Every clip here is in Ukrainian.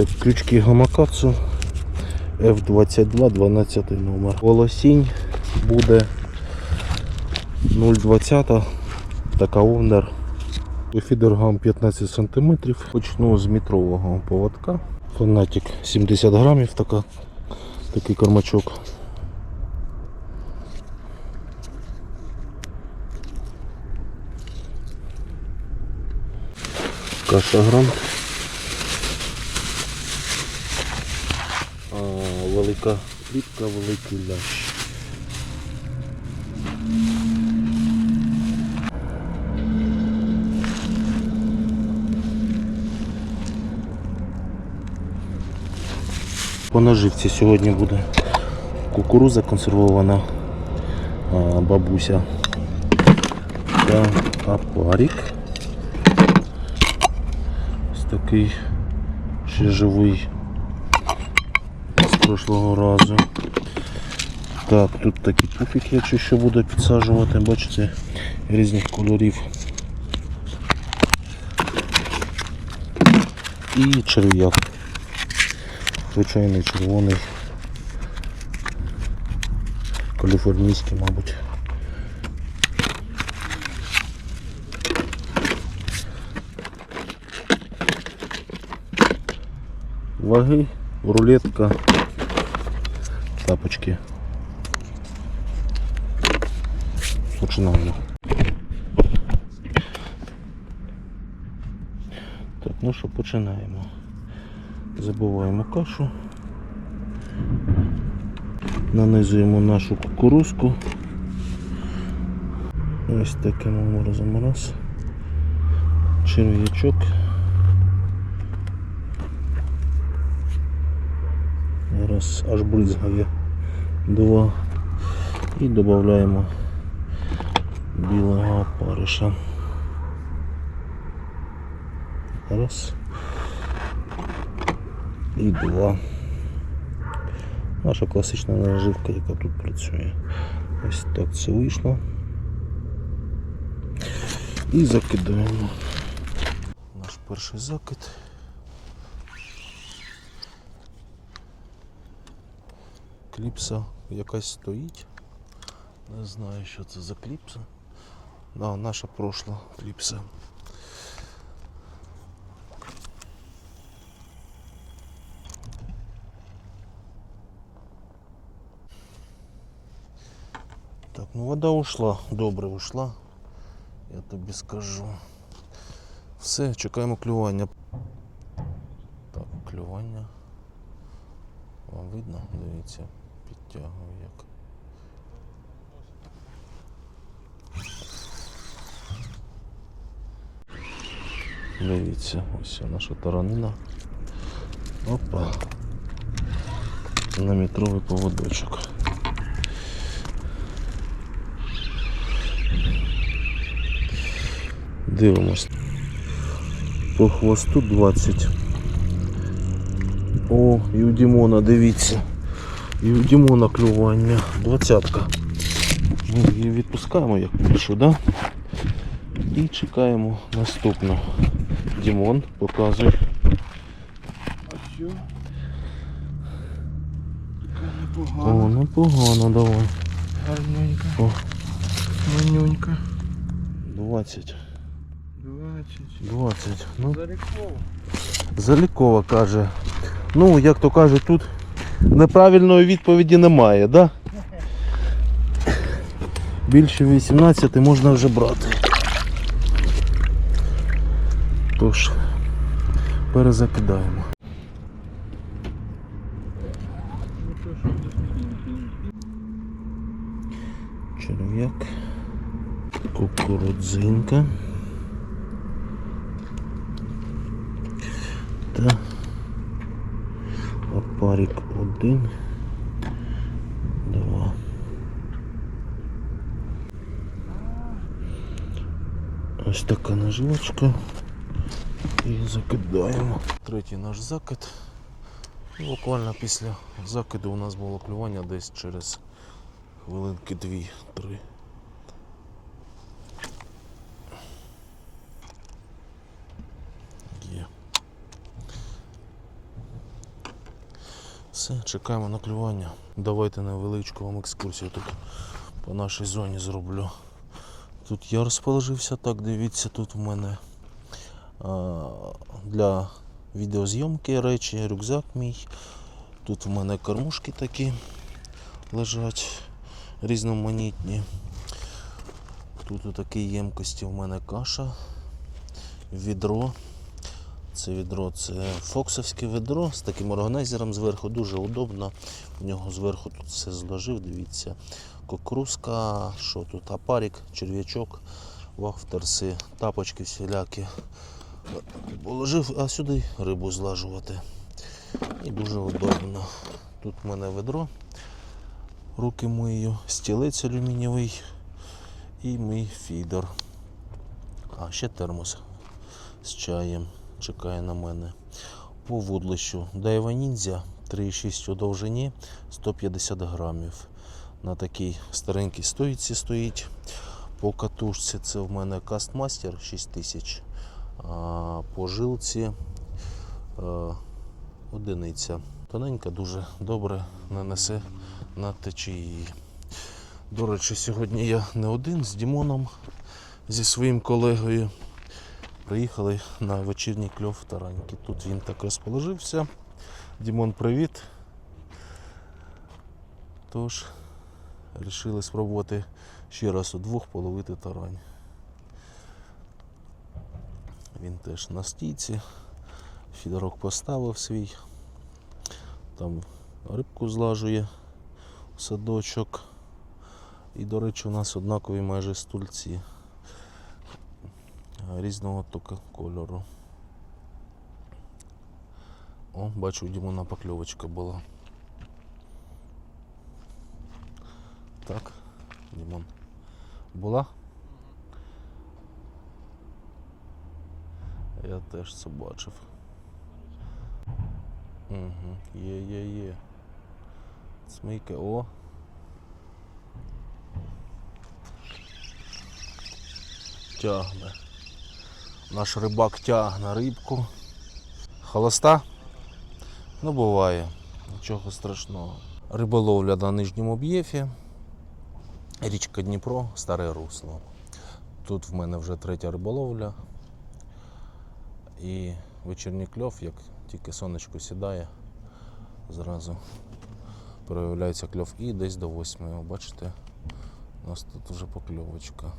Так, крючки гамакацу F22, 12 номер. Волосінь буде 0,20, така овнер. Фідергам 15 см. Почну з метрового поводка. Фанатик 70 грамів, така, такий кормачок. Каша грам. А, велика клітка, великий лящ. По наживці сьогодні буде кукуруза консервована бабуся та апарік. Ось такий ще живий прошлого разу. Так, тут такі пуфіки, якщо що буде підсаджувати, бачите, різних кольорів. І черв'як. Звичайний червоний. Каліфорнійський, мабуть. Ваги, рулетка, тапочки. Починаємо. Так, ну що, починаємо. Забиваємо кашу. Нанизуємо нашу кукурузку. Ось таким образом раз. Черв'ячок. Раз аж бризгає. Два. І додаємо білого опариша. Раз. І два. Наша класична наживка, яка тут працює. Ось так це вийшло. І закидаємо. Наш перший закид. Кліпса якась стоїть. Не знаю, що це за кліпса. Да, наша прошла кліпса. Так, ну вода ушла, добре ушла. Я тобі скажу. Все, чекаємо клювання. Так, клювання. Вам видно? Дивіться, підтягую як. Дивіться, ось наша таранина. Опа. На метровий поводочок. Дивимось. По хвосту 20. О, і у Дімона, дивіться. І у Дімона клювання. Двадцятка. Ми її відпускаємо як більшу, да? І чекаємо наступну. Дімон, показуй. А що? О, ну погано, давай. Гарненька. О, Манюнька. 20. 20. 20. Ну, Зарікова. Залікова каже. Ну, як то кажуть, тут неправильної відповіді немає, да? Більше 18 можна вже брати. Тож, перезакидаємо. Черв'як, кукурудзинка та опарик один, два. Ось така наживочка. І закидаємо. Третій наш закид. Буквально після закиду у нас було клювання десь через хвилинки дві-три. Все, чекаємо на клювання. Давайте невеличку вам екскурсію тут по нашій зоні зроблю. Тут я розположився, так дивіться, тут в мене а, для відеозйомки речі, рюкзак мій. Тут в мене кормушки такі лежать різноманітні. Тут у такій ємкості в мене каша, відро. Це відро це фоксовське відро з таким органайзером зверху, дуже удобно. У нього зверху тут все зложив, дивіться. Кукурузка, що тут, апарік, черв'ячок, вахтерси, тапочки всілякі. Положив, а сюди рибу злажувати. І дуже удобно. Тут в мене ведро, руки мию, стілець алюмінієвий і мій фідер. А ще термос з чаєм чекає на мене. По вудлищу Дайва Ніндзя 3,6 у довжині 150 грамів. На такій старенькій стоїці стоїть. По катушці це в мене Кастмастер 6000. А по жилці е, одиниця. Тоненька, дуже добре нанесе на течії. До речі, сьогодні я не один з Дімоном, зі своїм колегою. Приїхали на вечірній кльов тараньки. Тут він так розположився. Дімон, привіт. Тож, вирішили спробувати ще раз удвох половити тарань. Він теж на стійці. Фідорок поставив свій. Там рибку злажує в садочок. І, до речі, у нас однакові майже стульці різного тока кольору. О, бачу, у Дімона покльовочка була. Так, Дімон. Була? Я теж це бачив. Угу. Є, є, є. Смійка, о. Тягне. Наш рибак тягне рибку. Холоста? Ну, буває. Нічого страшного. Риболовля на нижньому об'єфі. Річка Дніпро, старе русло. Тут в мене вже третя риболовля. І вечірній кльов, як тільки сонечко сідає, зразу проявляється кльов і десь до восьми. Бачите, у нас тут вже покльовочка.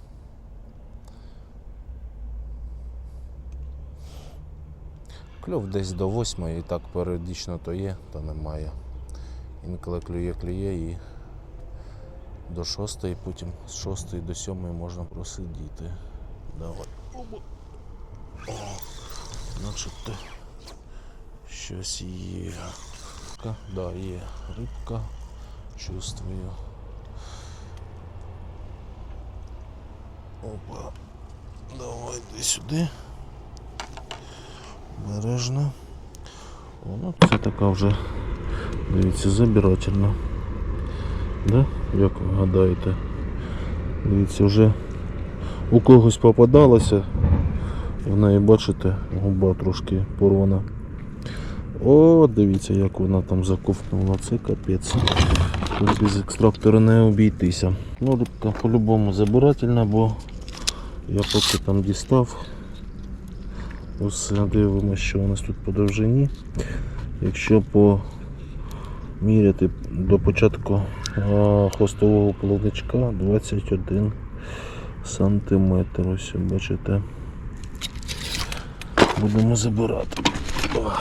Кльов десь до восьмої, і так періодично то є, то немає. Інколи клює, клює і до шостої, потім з шостої до сьомої можна просидіти. Давай. О, начебто щось є. Рибка, да, є рибка. Чувствую. Опа. Давай йди сюди. Бережно. О, ну це така вже, дивіться, забирательна. Да? Як ви гадаєте? Дивіться, вже у когось попадалося. В неї, бачите, губа трошки порвана. О, дивіться, як вона там заковтнула. Це капець. Тут без екстрактора не обійтися. Ну, рибка по-любому забирательна, бо я поки там дістав. Ось дивимося, що у нас тут по довжині. Якщо поміряти до початку хвостового плавничка 21 сантиметр. Ось бачите. Будемо забирати. О.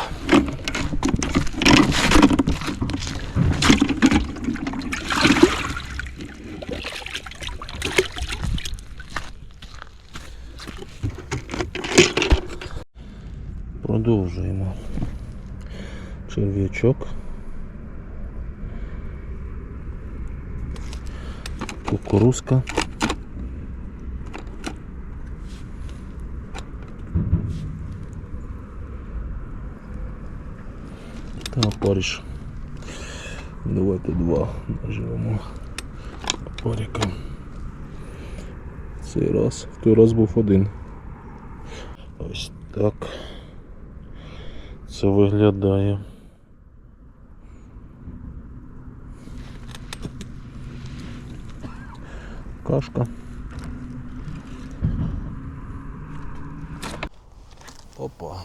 Продовжуємо. Черв'ячок. Кукурузка. Та опариш. Давайте два наживемо опарика. Цей раз. В той раз був один. Ось так це виглядає. Кашка. Опа.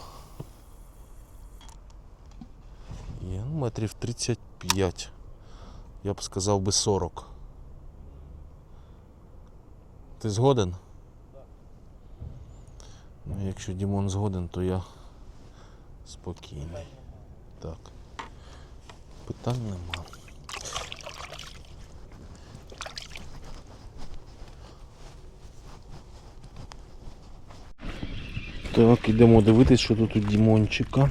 Є ну, метрів 35. Я б сказав би 40. Ти згоден? Ну, якщо Дімон згоден, то я спокійний. Так. Питань нема. Так, ідемо дивитись, що тут у Дімончика.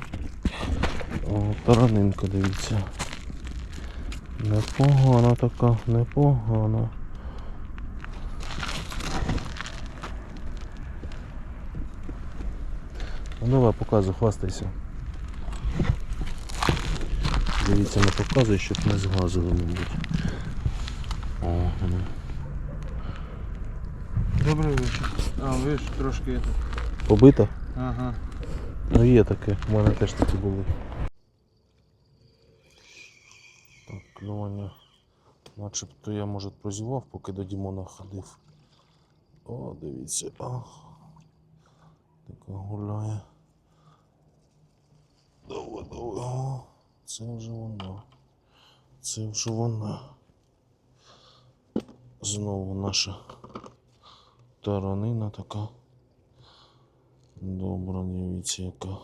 О, таранинка, дивіться. Непогана така, непогана. Ну давай, показуй, хвастайся. Дивіться, не показуй, щоб не зглазили, мабуть. О, ну. Добрий вечір. А, ви ж трошки это. Побита? Ага. Ну є таке, у мене теж такі були. Так, клювання. Начебто я, може, прозівав, поки до Дімона ходив. О, дивіться. А. Така гуляє. Давай, давай. О, це вже вона. Це вже вона. Знову наша таранина така. Добра, дивіться яка.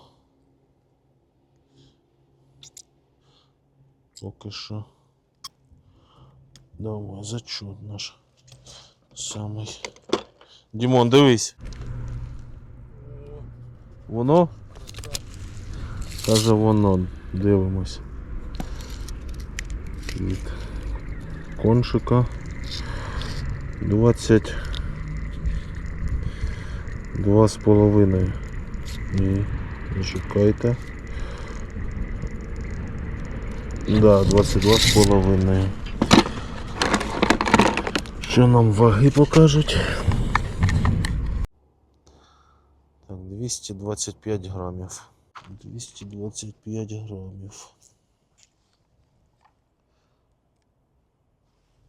Поки що. Давай, зачет наш. Самий. Дімон, дивись. Воно? Каже воно. Дивимось. Від коншика. 20 Два з половиною. Ні, не шукайте. Да, 22 з половиною. Що нам ваги покажуть? Так, 225 грамів. 225 грамів.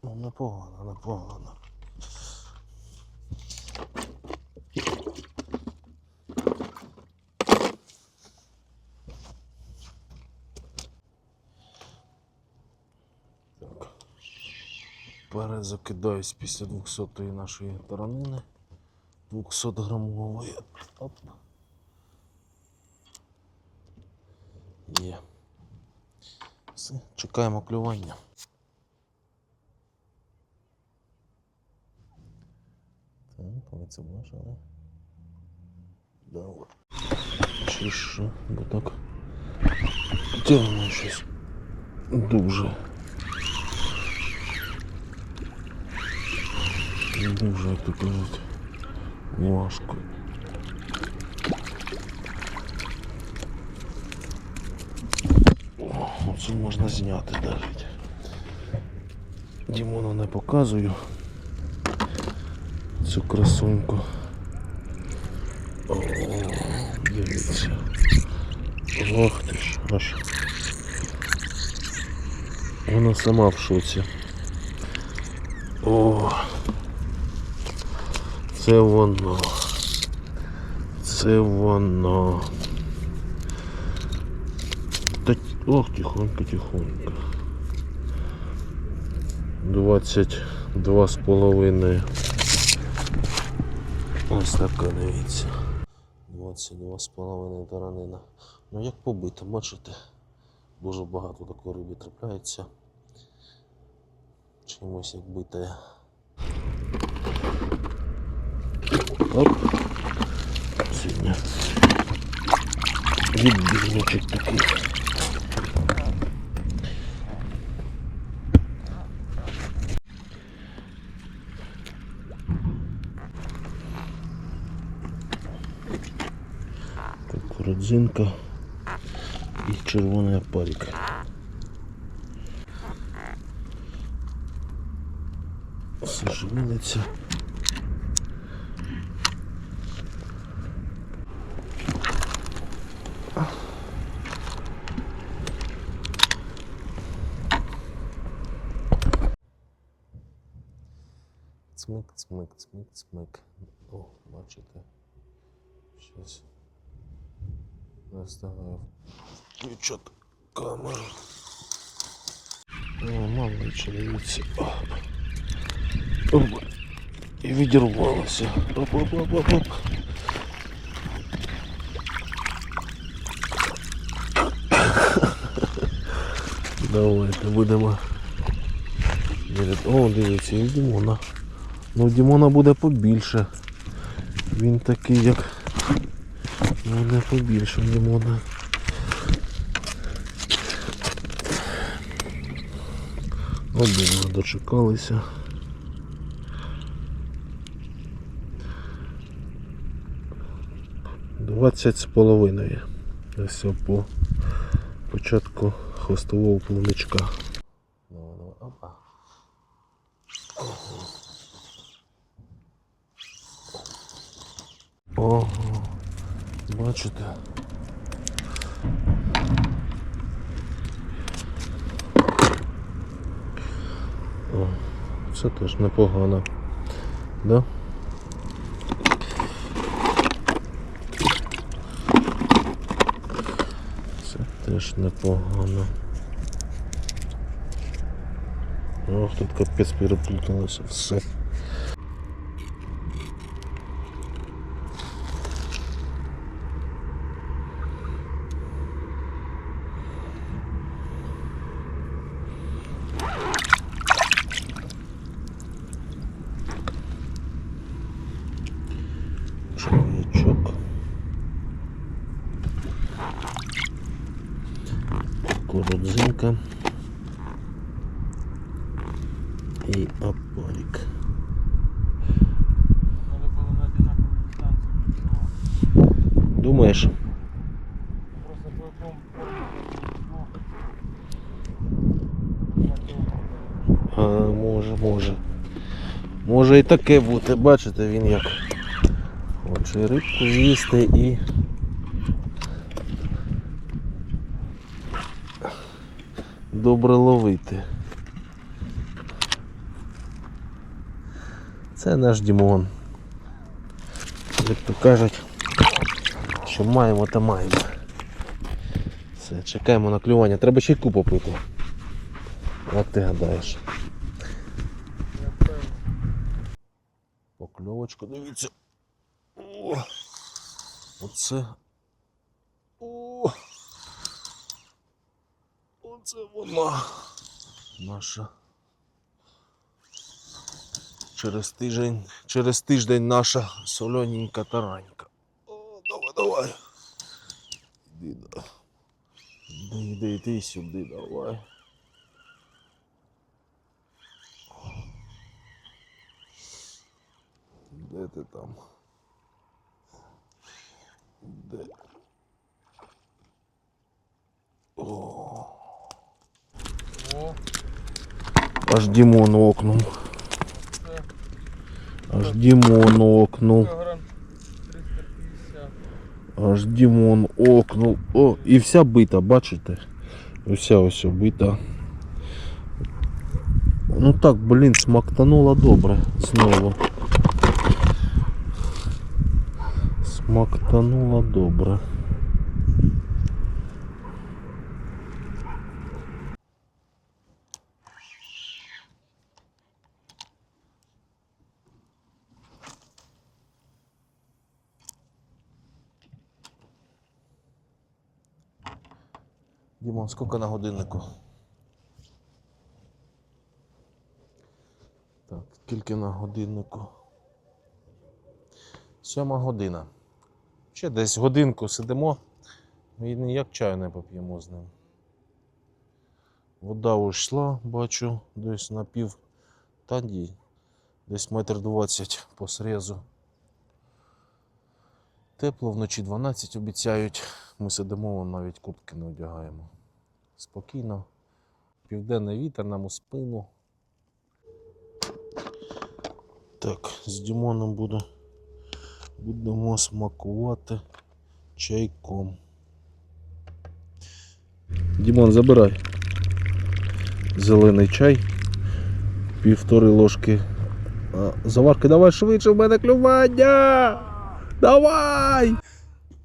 Ну, непогано, непогано. Перезакидаюсь після 200-ї нашої таранини. 200 грамової. Оп. Є. Все, чекаємо клювання. Так, це бачили? Да, от. Чи що? Бо так тягне щось дуже. Дуже, як то кажуть, важко. Оце можна зняти навіть. Дімону не показую цю красуньку. О, дивіться. Ох ти ж, аж. Вона сама в шоці. О, це воно. Це воно. Та, ох, тихонько, тихонько. 22 з половиною. Ось така, дивіться. 22 з половиною таранина. Ну як побито, бачите? Дуже багато такої риби трапляється. Чимось як битає. Оп. Сьогодні. Відбірничок такий. Так, родзинка і червоний опарик. Все шевелиться. Це цмик, цмик, цмик, цмик. О, бачите. Щось. Не встигаю включати камеру. О, малече, дивіться. Оп. Оп. І відірвалося. Оп, оп, оп, оп, оп. Давайте будемо. міряти. О, дивіться, і в Дімона. Ну, Дімона буде побільше. Він такий, як. Буде побільше в Дімона. Один дочекалися. Двадцять з половиною. Ось по початку хвостового плавничка. Давай, давай, опа. Ого, бачите? О, це теж непогано. Да? Це теж непогано. Ох, тут капець переплуталося все. Червячок. Курудзинка. І дистанцію. Думаєш? А, може, може. Може і таке бути, бачите, він як хоче рибку з'їсти і. Добре ловити. Це наш Дімон. Як то кажуть, що маємо, то маємо. Все, чекаємо на клювання. Треба чайку попити. Як ти гадаєш? Покльовочку, дивіться. Оце. О, оце вона. Наша. Через тиждень, через тиждень наша солененька таранька. О, давай, давай. Іди, да. Іди, іди, іди сюди, давай. Де ти там? Де? аж Дімон окнув. це Аж Дімон окнув. кілограм 350. Аж Дімон окнув. О, і вся бита, бачите? Вся ось бита. Ну так, блін, смактануло добре знову. Смактануло добре. Дімон, скільки на годиннику? Так, скільки на годиннику? Сьома година. Ще десь годинку сидимо і ніяк чаю не поп'ємо з ним. Вода ушла, бачу, десь на пів та ні, десь метр двадцять по срезу. Тепло вночі 12 обіцяють. Ми сидимо, навіть куртки не одягаємо. Спокійно. Південний вітер нам у спину. Так, з Дімоном буде. Будемо смакувати чайком. Дімон, забирай. Зелений чай. Півтори ложки А, заварки, давай швидше, в мене клювання! Давай!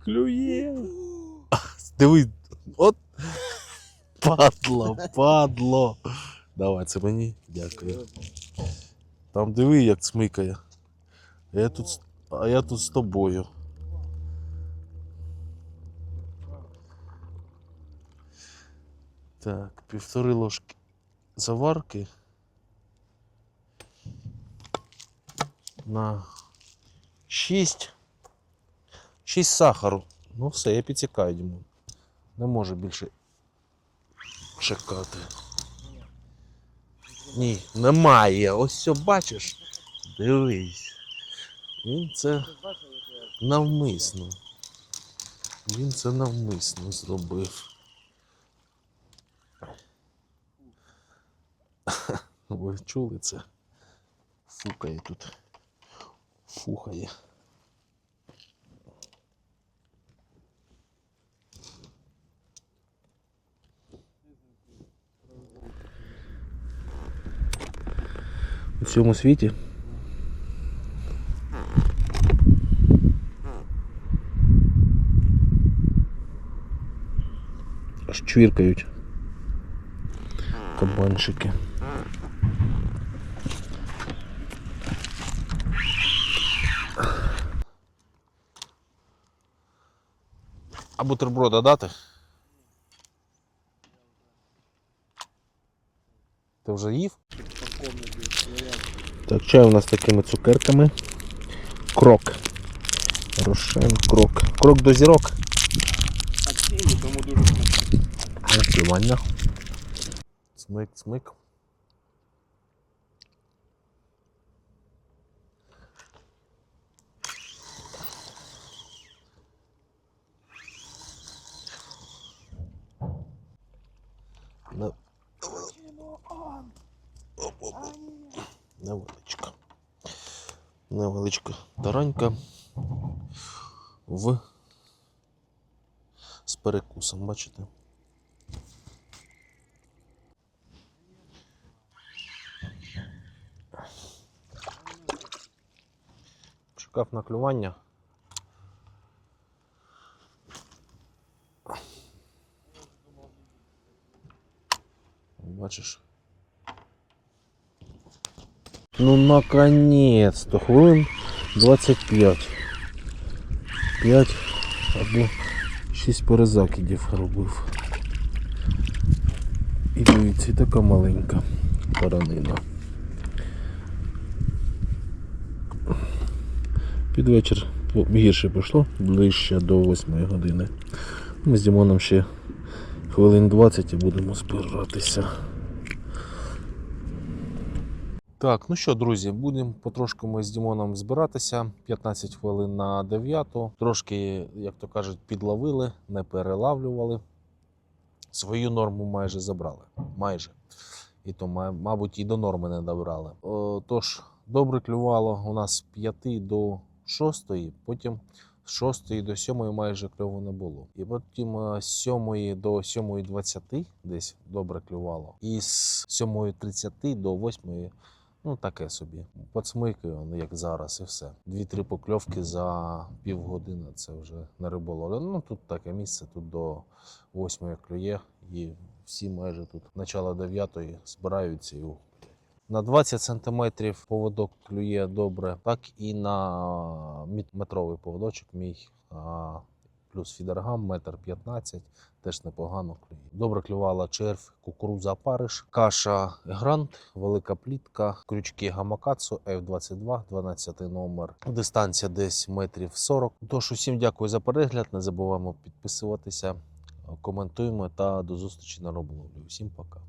Клює! Диви, от падло, падло. Давай, це мені. Дякую. Там диви, як смикає. А я тут, з- а я тут з тобою. Так, півтори ложки заварки. На 6. 6 сахару. Ну все, я підсікаю Дімон. Не може більше чекати. Ні, немає. Ось все бачиш. Дивись. Він це навмисно. Він це навмисно зробив. Ви чули це? Фукає тут. Фухає. У цьому світі аж чвіркають кабанчики. А бутерброда дати? Ти вже їв? Так, чай у нас такими цукерками. Крок. Рошен крок. Крок до зірок. Активні, тому дуже смачно. Нормально. Смик, смик. На... Оп-оп-оп. Невеличка. Невеличка таранька в з перекусом, бачите? Чекав на клювання. Бачиш? Ну наконец-то, хвилин 25. 5 або 6 перезакидів робив. І дивіться, така маленька баранина. Під вечір гірше пішло, ближче до 8 години. Ми з Дімоном ще хвилин 20 і будемо збиратися. Так, ну що, друзі, будемо потрошку ми з Дімоном збиратися. 15 хвилин на 9. Трошки, як то кажуть, підловили, не перелавлювали. Свою норму майже забрали. Майже. І то, мабуть, і до норми не добрали. Тож, добре клювало у нас з 5 до 6, потім з 6 до 7 майже кльову не було. І потім е, з 7 до 7.20 десь добре клювало. І з 7.30 до 8 Ну, таке собі. Подсмикаю, ну, як зараз, і все. Дві-три покльовки за півгодини це вже не риболовля. Ну тут таке місце, тут до восьмої клює, і всі майже тут начало дев'ятої збираються і уходять. На 20 сантиметрів поводок клює добре, так і на метровий поводочок мій. а, Плюс фідергам, метр 15, теж непогано клює. Добре клювала червь, кукурудза париш, каша грант, велика плітка, крючки гамакацу F22, 12 номер. Дистанція десь метрів 40. Тож усім дякую за перегляд. Не забуваємо підписуватися, коментуємо та до зустрічі на риболовлі. Усім пока.